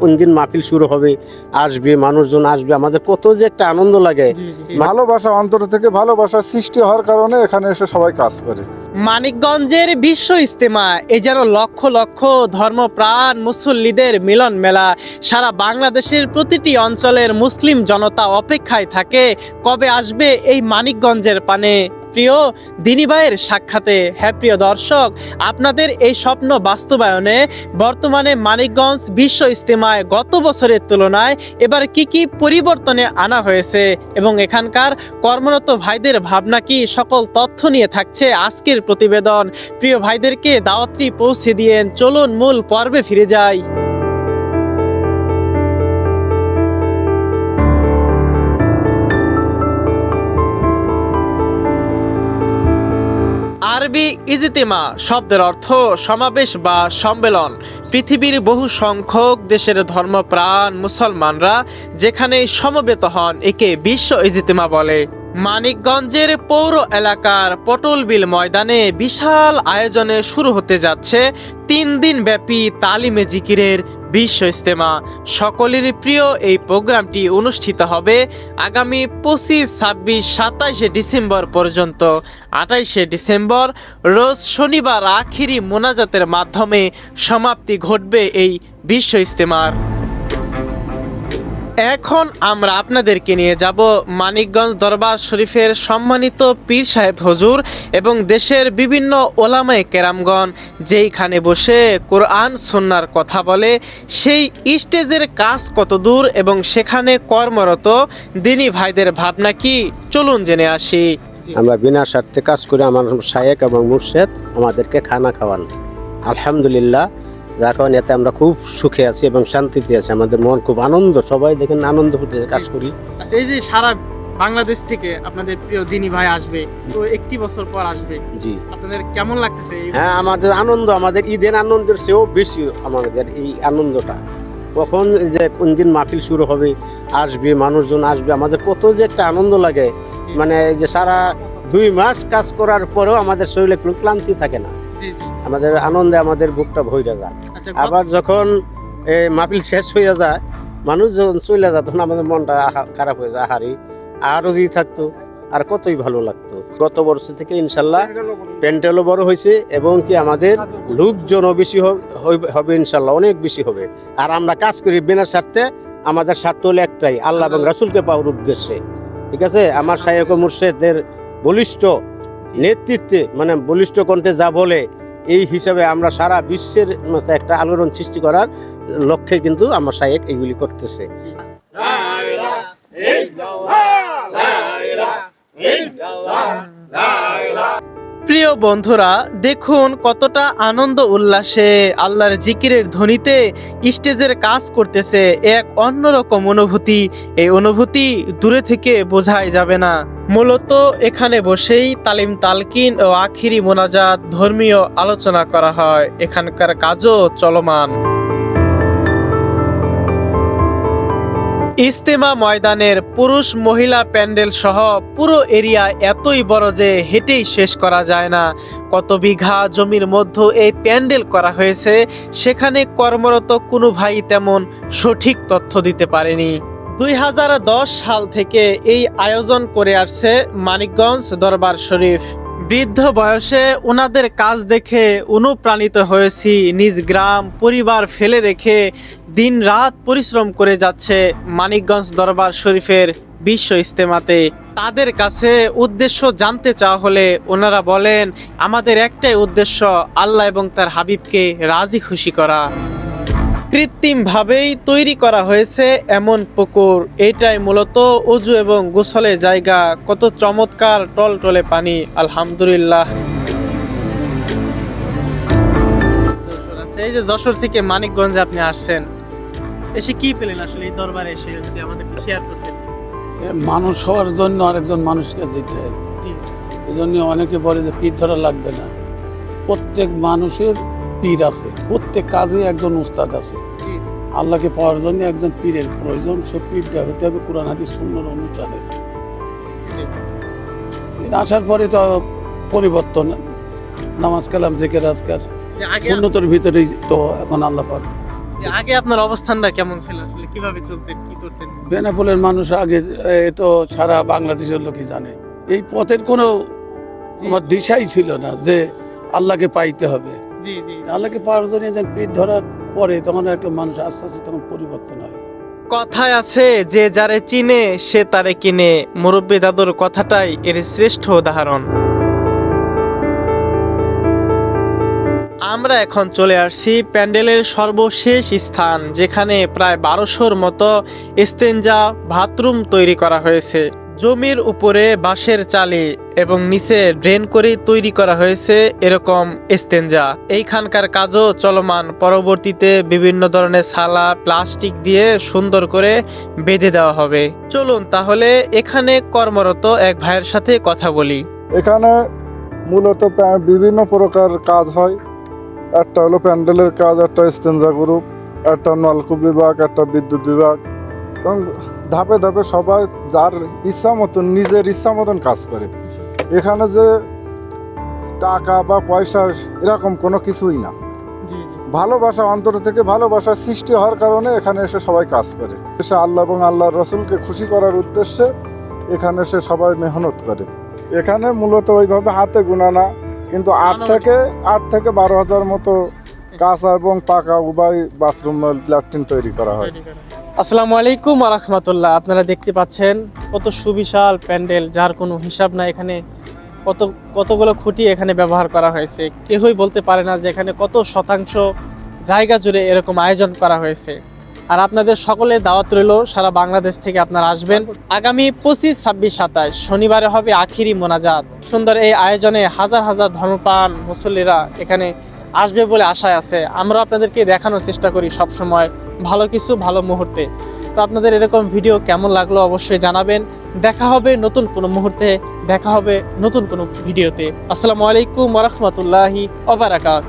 কোন দিন মাহফিল শুরু হবে আসবে মানুষজন আসবে আমাদের কত যে একটা আনন্দ লাগে। ভালোবাসা অন্তর থেকে ভালোবাসার সৃষ্টি হওয়ার কারণে এখানে এসে সবাই কাজ করে। মানিকগঞ্জের বিশ্ব ইস্তেমা এই যেন লক্ষ লক্ষ ধর্মপ্রাণ মুসল্লিদের মিলন মেলা। সারা বাংলাদেশের প্রতিটি অঞ্চলের মুসলিম জনতা অপেক্ষায় থাকে কবে আসবে এই মানিকগঞ্জের পানে? প্রিয় দিনী ভাইয়ের সাক্ষাতে। হ্যাঁ প্রিয় দর্শক, আপনাদের এই স্বপ্ন বাস্তবায়নে বর্তমানে মানিকগঞ্জ বিশ্ব ইস্তেমায় গত বছরের তুলনায় এবার কি কি পরিবর্তনে আনা হয়েছে এবং এখানকার কর্মরত ভাইদের ভাবনা কি সকল তথ্য নিয়ে থাকছে আজকের প্রতিবেদন? প্রিয় ভাইদেরকে দাওয়াত্রী পৌঁছে দিয়েন, চলুন মূল পর্বে ফিরে যাই। আরবি ইজতিমা শব্দের অর্থ সমাবেশ বা সম্মেলন। পৃথিবীর বহু সংখ্যক দেশের ধর্মপ্রাণ মুসলমানরা যেখানে সমবেত হন, একে বিশ্ব ইজতিমা বলে। মানিকগঞ্জের পৌর এলাকার পটলবিল ময়দানে বিশাল আয়োজনে শুরু হতে যাচ্ছে তিন দিন ব্যাপী তালিমে জিকিরের বিশ্ব ইস্তেমা। সকলের প্রিয় এই প্রোগ্রামটি অনুষ্ঠিত হবে আগামী পঁচিশ, ছাব্বিশ, সাতাইশে ডিসেম্বর পর্যন্ত। আঠাইশে ডিসেম্বর রোজ শনিবার আখিরি মোনাজাতের মাধ্যমে সমাপ্তি ঘটবে এই বিশ্ব ইস্তেমার। এখন আমরা আপনাদেরকে নিয়ে যাব মানিকগঞ্জ দরবার শরীফের সম্মানিত পীর সাহেব হজুর এবং দেশের বিভিন্ন ওলামায়ে কেরামগণ, যেইখানে বসে কোরআন সন্ন্যার কথা বলে, সেই স্টেজের কাজ কত দূর এবং সেখানে কর্মরত দিনী ভাইদের ভাবনা কি? চলুন জেনে আসি। আমরা বিনা স্বার্থে কাজ করে আমার শায়েক এবং মুর্শেদ আমাদেরকে খানা খাওয়ান। আলহামদুলিল্লাহ যার কারণে এতে আমরা খুব সুখে আছি এবং শান্তিতে আছি আমাদের মন খুব আনন্দ সবাই দেখেন আনন্দ কাজ করি। আচ্ছা এই যে সারা বাংলাদেশ থেকে আপনাদের প্রিয় দিনী ভাই আসবে তো একটি বছর পর আসবে জি। আপনাদের কেমন লাগতেছে হ্যাঁ আমাদের আনন্দ আমাদের ঈদের আনন্দের চেয়েও বেশি আমাদের এই আনন্দটা। কখন যে কোন দিন মাহফিল শুরু হবে আসবে মানুষজন আসবে আমাদের কত যে একটা আনন্দ লাগে। মানে এই যে সারা দুই মাস কাজ করার পরেও আমাদের শরীরে কোনো ক্লান্তি থাকে না। আমাদের আনন্দে আমাদের বুকটা ভরে যায়। আচ্ছা আবার যখন এই মাহফিল শেষ হয়ে যায় মানুষ যখন চলে যায় তখন আমাদের মনটা খারাপ হয়ে যায় আহারি আরও যদি থাকতো আর কতই ভালো লাগতো। গত বছর থেকে ইনশাল্লাহ প্যান্ডেলও বড় হয়েছে এবং কি আমাদের লোকজনও বেশি হবে ইনশাল্লাহ অনেক বেশি হবে। আর আমরা কাজ করি বিনা স্বার্থে আমাদের স্বার্থ হলো একটাই আল্লাহ এবং রাসুলকে পাওয়ার উদ্দেশ্যে। ঠিক আছে? আমার সাহেব মুর্শেদের বলিষ্ঠ নেতৃত্বে মানে বলিষ্ঠ কণ্ঠে যা বলে এই হিসাবে আমরা সারা বিশ্বের মধ্যে একটা আলোড়ন সৃষ্টি করার লক্ষ্যে কিন্তু আমার সাহেব এইগুলি করতেছে। প্রিয় বন্ধুরা, দেখুন কতটা আনন্দ উল্লাসে আল্লাহর জিকিরের ধ্বনিতে স্টেজের কাজ করতেছে। এক অন্যরকম অনুভূতি, এই অনুভূতি দূরে থেকে বোঝাই যাবে না। মূলত এখানে বসেই তালিম তালকিন ও আখিরি মোনাজাত ধর্মীয় আলোচনা করা হয়। এখানকার কাজও চলমান। ইস্তেমা ময়দানের পুরুষ মহিলা প্যান্ডেল সহ পুরো এরিয়া এতই বড় যে হেঁটেই শেষ করা যায় না। কত বিঘা জমির মধ্যে এই প্যান্ডেল করা হয়েছে, সেখানে কর্মরত কোনো ভাই তেমন সঠিক তথ্য দিতে পারেনি। দুই হাজার দশ সাল থেকে এই আয়োজন করে আসছে মানিকগঞ্জ দরবার শরীফ। বৃদ্ধ বয়সে ওনাদের কাজ দেখে অনুপ্রাণিত হয়েছি। নিজ গ্রাম, পরিবার ফেলে রেখে দিন রাত পরিশ্রম করে যাচ্ছে মানিকগঞ্জ দরবার শরীফের বিশ্ব ইস্তেমাতে তাদের কাছে উদ্দেশ্য জানতে চাওয়া হলে ওনারা বলেন, আমাদের একটাই উদ্দেশ্য, আল্লাহ এবং তার হাবিবকে রাজি খুশি করা। কৃত্রিমভাবেই তৈরি করা হয়েছে এমন পুকুর। এটাই মূলত উজু এবং গোসলের জায়গা কত চমৎকার টলটলে পানি আলহামদুলিল্লাহ। এই যে যশোর থেকে মানিকগঞ্জে আপনি আসছেন এসে কি পেলেন আসলে এই দরবারে এসে যদি আমাদের শেয়ার করতেন? মানুষ হওয়ার জন্য আরেকজন মানুষকে দিতে হয় এই জন্য অনেকে বলে যে পীর ধরা লাগবে না। প্রত্যেক মানুষের পীর আছে প্রত্যেক কাজে একজন উস্তাদ আছে। আল্লাহকে পাওয়ার জন্য একজন পীরের প্রয়োজন সে পীরটা হতে হবে কোরআন হাদিস সুন্দর অনুসারে। আসার পরে তো পরিবর্তন নামাজ কালাম জেকের আগে সুন্নতর ভিতরেই তো এখন আল্লাহ পাক। আগে আপনার অবস্থানটা কেমন ছিল আসলে? কীভাবে চলতেন কি করতেন? বেনাপোলের মানুষ আগে এ তো সারা বাংলাদেশের লোকই জানে। এই পথের কোনো আমার দিশাই ছিল না যে আল্লাহকে পাইতে হবে। আল্লাহকে পাওয়ার জন্য যখন পিঠ ধরার পরে তখন একটা মানুষ আস্তে আস্তে তখন পরিবর্তন হয়। কথায় আছে, যে যারে চিনে, সে তারে কিনে। মুরব্বী দাদুর কথাটাই এর শ্রেষ্ঠ উদাহরণ। আমরা এখন চলে আসছি প্যান্ডেলের সর্বশেষ স্থান, যেখানে প্রায় বারোশোর মতো স্তেঞ্জা বাথরুম তৈরি করা হয়েছে। জমির উপরে বাঁশের চালে এবং নিচে ড্রেন করে তৈরি করা হয়েছে এরকম স্তেঞ্জা এইখানকার কাজও চলমান। পরবর্তীতে বিভিন্ন ধরনের সালা, প্লাস্টিক দিয়ে সুন্দর করে বেঁধে দেওয়া হবে। চলুন তাহলে এখানে কর্মরত এক ভাইয়ের সাথে কথা বলি। এখানে মূলত বিভিন্ন প্রকার কাজ হয়। একটা হলো প্যান্ডেলের কাজ, একটা স্টেঞ্জা গ্রুপ, একটা নলকূপ বিভাগ, একটা বিদ্যুৎ বিভাগ এবং ধাপে ধাপে সবাই যার ইচ্ছা মতন নিজের ইচ্ছা মতন কাজ করে। এখানে যে টাকা বা পয়সা এরকম কোনো কিছুই না। ভালোবাসা অন্তর থেকে ভালোবাসার সৃষ্টি হওয়ার কারণে এখানে এসে সবাই কাজ করে। এসে আল্লাহ এবং আল্লাহর রসুলকে খুশি করার উদ্দেশ্যে এখানে এসে সবাই মেহনত করে। এখানে মূলত ওইভাবে হাতে গুনা না কিন্তু আট থেকে আট থেকে বারো হাজার মতো কাঁচা এবং পাকা উভয় বাথরুম ল্যাট্রিন তৈরি করা হয়। আসসালামু আলাইকুম রহমতুল্লাহ। আপনারা দেখতে পাচ্ছেন কত সুবিশাল প্যান্ডেল, যার কোনো হিসাব না এখানে। কত, কতগুলো খুঁটি এখানে ব্যবহার করা হয়েছে। কেউই বলতে পারে না যে এখানে কত শতাংশ জায়গা জুড়ে এরকম আয়োজন করা হয়েছে। আর আপনাদের সকলে দাওয়াত রইল, সারা বাংলাদেশ থেকে আপনারা আসবেন। আগামী পঁচিশ, ছাব্বিশ, সাতাশ, শনিবারে হবে আখিরি মোনাজাত। সুন্দর এই আয়োজনে হাজার হাজার ধর্মপ্রাণ মুসল্লিরা এখানে আসবে বলে আশায় আছে। আমরা আপনাদেরকে দেখানোর চেষ্টা করি সব সময় ভালো কিছু, ভালো মুহূর্তে। তো আপনাদের এরকম ভিডিও কেমন লাগল অবশ্যই জানাবেন। দেখা হবে নতুন কোনো মুহূর্তে, দেখা হবে নতুন কোনো ভিডিওতে। আসসালামু আলাইকুম ওরহমতুল্লাহি ওবারাকাত